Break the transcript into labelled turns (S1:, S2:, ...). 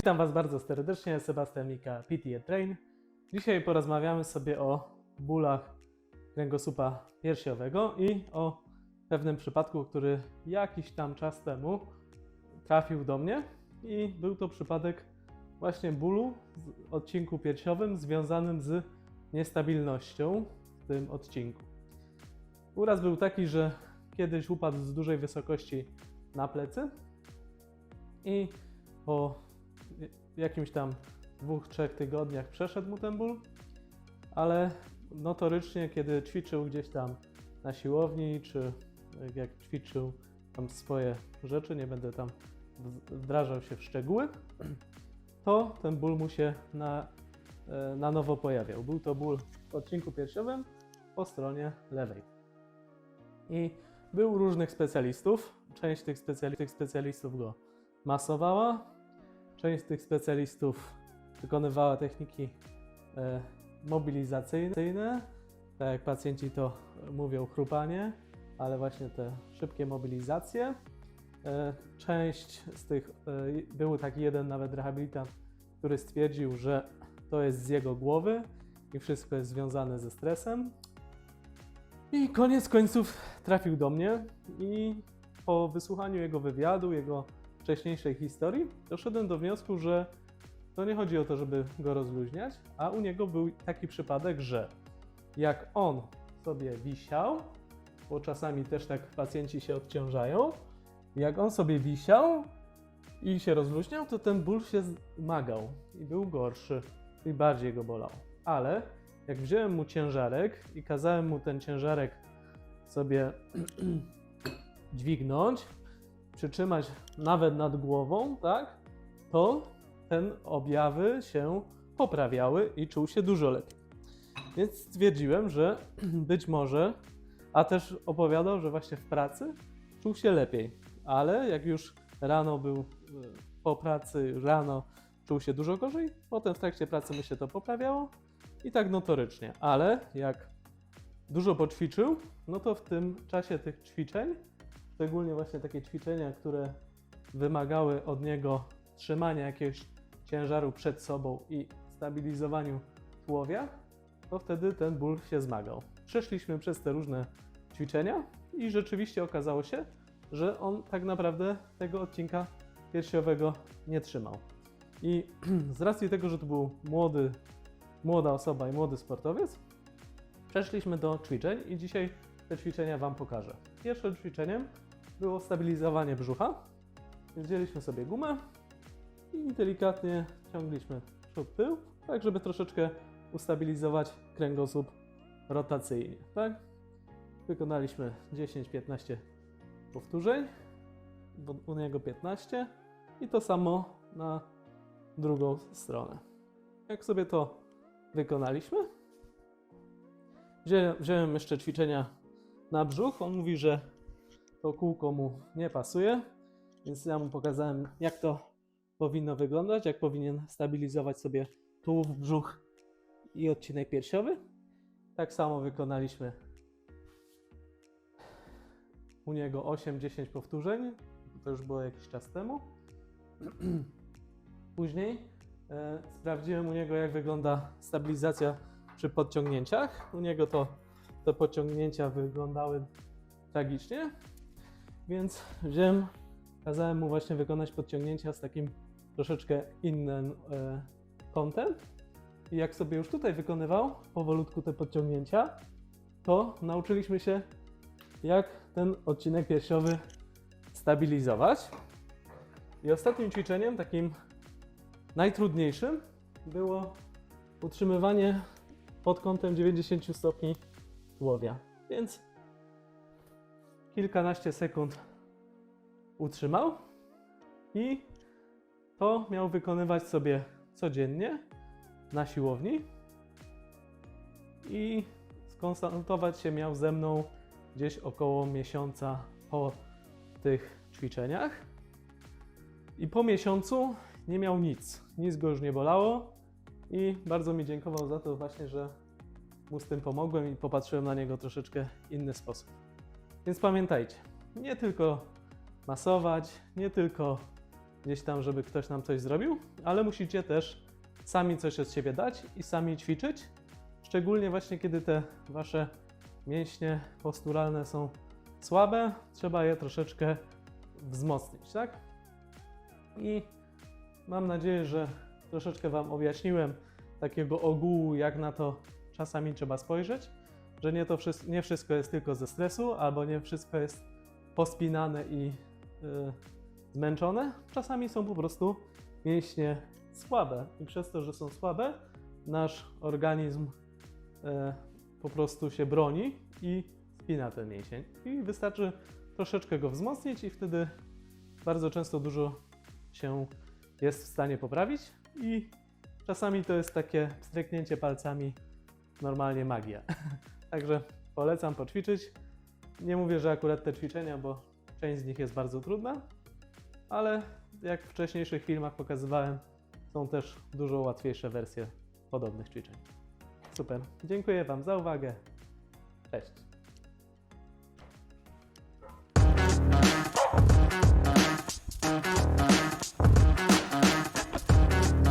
S1: Witam Was bardzo serdecznie, Sebastian Mika, PTA Train. Dzisiaj porozmawiamy sobie o bólach kręgosłupa piersiowego i o pewnym przypadku, który jakiś tam czas temu trafił do mnie i był to przypadek właśnie bólu w odcinku piersiowym związanym z niestabilnością w tym odcinku. Uraz był taki, że kiedyś upadł z dużej wysokości na plecy i po jakimś tam dwóch, trzech tygodniach przeszedł mu ten ból, ale notorycznie, kiedy ćwiczył gdzieś tam na siłowni, czy jak ćwiczył tam swoje rzeczy, nie będę tam w- wdrażał się w szczegóły, to ten ból mu się na, e, na nowo pojawiał. Był to ból w odcinku piersiowym po stronie lewej. I był różnych specjalistów. Część tych specjalistów go masowała, część z tych specjalistów wykonywała techniki e, mobilizacyjne, tak jak pacjenci to mówią, chrupanie, ale właśnie te szybkie mobilizacje. E, część z tych, e, był taki jeden nawet rehabilitant, który stwierdził, że to jest z jego głowy i wszystko jest związane ze stresem. I koniec końców trafił do mnie i po wysłuchaniu jego wywiadu, jego wcześniejszej historii, doszedłem do wniosku, że to nie chodzi o to, żeby go rozluźniać, a u niego był taki przypadek, że jak on sobie wisiał, bo czasami też tak pacjenci się odciążają, jak on sobie wisiał i się rozluźniał, to ten ból się zmagał i był gorszy i bardziej go bolał. Ale jak wziąłem mu ciężarek i kazałem mu ten ciężarek sobie dźwignąć, przytrzymać nawet nad głową, tak, to ten objawy się poprawiały i czuł się dużo lepiej. Więc stwierdziłem, że być może, a też opowiadał, że właśnie w pracy czuł się lepiej, ale jak już rano był e, po pracy, rano czuł się dużo gorzej, potem w trakcie pracy mu się to poprawiało i tak notorycznie, ale jak dużo poćwiczył, no to w tym czasie tych ćwiczeń szczególnie właśnie takie ćwiczenia, które wymagały od niego trzymania jakiegoś ciężaru przed sobą i stabilizowaniu tułowia, to wtedy ten ból się zmagał. Przeszliśmy przez te różne ćwiczenia i rzeczywiście okazało się, że on tak naprawdę tego odcinka piersiowego nie trzymał. I z racji tego, że to był młody, młoda osoba i młody sportowiec, przeszliśmy do ćwiczeń i dzisiaj te ćwiczenia Wam pokażę. Pierwszym ćwiczeniem było stabilizowanie brzucha. Wzięliśmy sobie gumę i delikatnie ciągliśmy przód tył, tak żeby troszeczkę ustabilizować kręgosłup rotacyjnie, tak? Wykonaliśmy 10-15 powtórzeń, u niego 15 i to samo na drugą stronę. Jak sobie to wykonaliśmy, wziąłem jeszcze ćwiczenia na brzuch. On mówi, że to kółko mu nie pasuje, więc ja mu pokazałem, jak to powinno wyglądać, jak powinien stabilizować sobie tułów, brzuch i odcinek piersiowy. Tak samo wykonaliśmy u niego 8-10 powtórzeń. To już było jakiś czas temu. Później e, sprawdziłem u niego, jak wygląda stabilizacja przy podciągnięciach. U niego to te podciągnięcia wyglądały tragicznie, więc wziąłem, kazałem mu właśnie wykonać podciągnięcia z takim troszeczkę innym e, kątem. I jak sobie już tutaj wykonywał powolutku te podciągnięcia, to nauczyliśmy się, jak ten odcinek piersiowy stabilizować. I ostatnim ćwiczeniem, takim najtrudniejszym, było utrzymywanie pod kątem 90 stopni tułowia. Więc kilkanaście sekund utrzymał i to miał wykonywać sobie codziennie na siłowni i skonsultować się miał ze mną gdzieś około miesiąca po tych ćwiczeniach. I po miesiącu nie miał nic. Nic go już nie bolało i bardzo mi dziękował za to właśnie, że mu z tym pomogłem i popatrzyłem na niego troszeczkę inny sposób. Więc pamiętajcie, nie tylko masować, nie tylko gdzieś tam, żeby ktoś nam coś zrobił, ale musicie też sami coś od siebie dać i sami ćwiczyć. Szczególnie właśnie kiedy te wasze mięśnie posturalne są słabe, trzeba je troszeczkę wzmocnić, tak? I mam nadzieję, że troszeczkę Wam objaśniłem takiego ogółu, jak na to czasami trzeba spojrzeć, że nie, to wszystko, nie wszystko jest tylko ze stresu, albo nie wszystko jest pospinane i zmęczone. Czasami są po prostu mięśnie słabe i przez to, że są słabe, nasz organizm y, po prostu się broni i spina ten mięsień. I wystarczy troszeczkę go wzmocnić i wtedy bardzo często dużo się jest w stanie poprawić i czasami to jest takie stryknięcie palcami normalnie magia. Także polecam poćwiczyć. Nie mówię, że akurat te ćwiczenia, bo część z nich jest bardzo trudna, ale jak w wcześniejszych filmach pokazywałem, są też dużo łatwiejsze wersje podobnych ćwiczeń. Super. Dziękuję Wam za uwagę. Cześć.